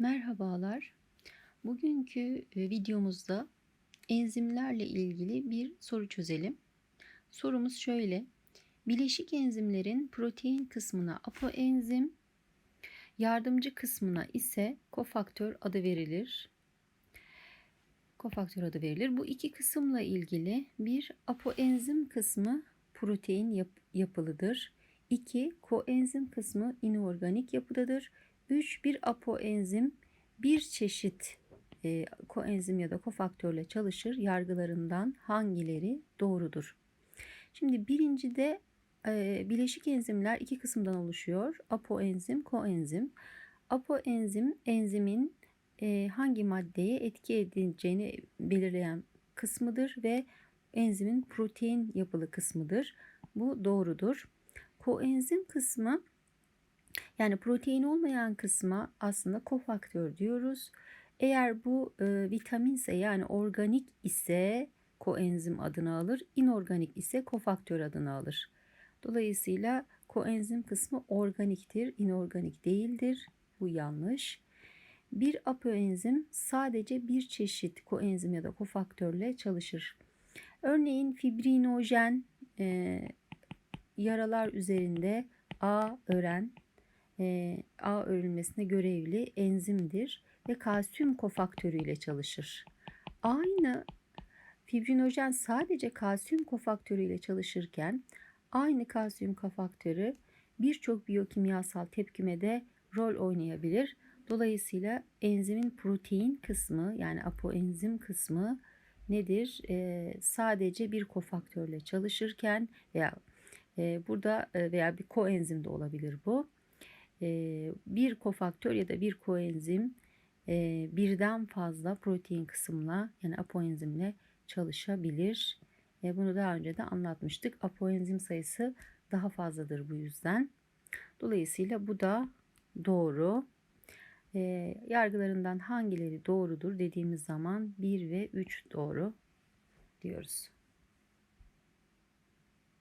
Merhabalar. Bugünkü e, videomuzda enzimlerle ilgili bir soru çözelim. Sorumuz şöyle. Bileşik enzimlerin protein kısmına apoenzim, yardımcı kısmına ise kofaktör adı verilir. Kofaktör adı verilir. Bu iki kısımla ilgili bir apoenzim kısmı protein yap yapılıdır. 2. Koenzim kısmı inorganik yapıdadır. 3. Bir apoenzim bir çeşit e, koenzim ya da kofaktörle çalışır. Yargılarından hangileri doğrudur? Şimdi birincide e, bileşik enzimler iki kısımdan oluşuyor. Apoenzim, koenzim. Apoenzim enzimin e, hangi maddeye etki edeceğini belirleyen kısmıdır ve enzimin protein yapılı kısmıdır. Bu doğrudur. Koenzim kısmı yani protein olmayan kısma aslında kofaktör diyoruz. Eğer bu e, vitaminse yani organik ise koenzim adını alır, inorganik ise kofaktör adını alır. Dolayısıyla koenzim kısmı organiktir, inorganik değildir. Bu yanlış. Bir apoenzim sadece bir çeşit koenzim ya da kofaktörle çalışır. Örneğin fibrinojen e, yaralar üzerinde A ören e, A örülmesine görevli enzimdir ve kalsiyum kofaktörü ile çalışır. Aynı fibrinojen sadece kalsiyum kofaktörü ile çalışırken aynı kalsiyum kofaktörü birçok biyokimyasal tepkimede rol oynayabilir. Dolayısıyla enzimin protein kısmı yani apoenzim kısmı nedir? Ee, sadece bir kofaktörle çalışırken veya e, burada e, veya bir koenzim de olabilir bu bir kofaktör ya da bir koenzim birden fazla protein kısımla yani apoenzimle çalışabilir. Bunu daha önce de anlatmıştık. Apoenzim sayısı daha fazladır bu yüzden. Dolayısıyla bu da doğru. Yargılarından hangileri doğrudur dediğimiz zaman 1 ve 3 doğru diyoruz.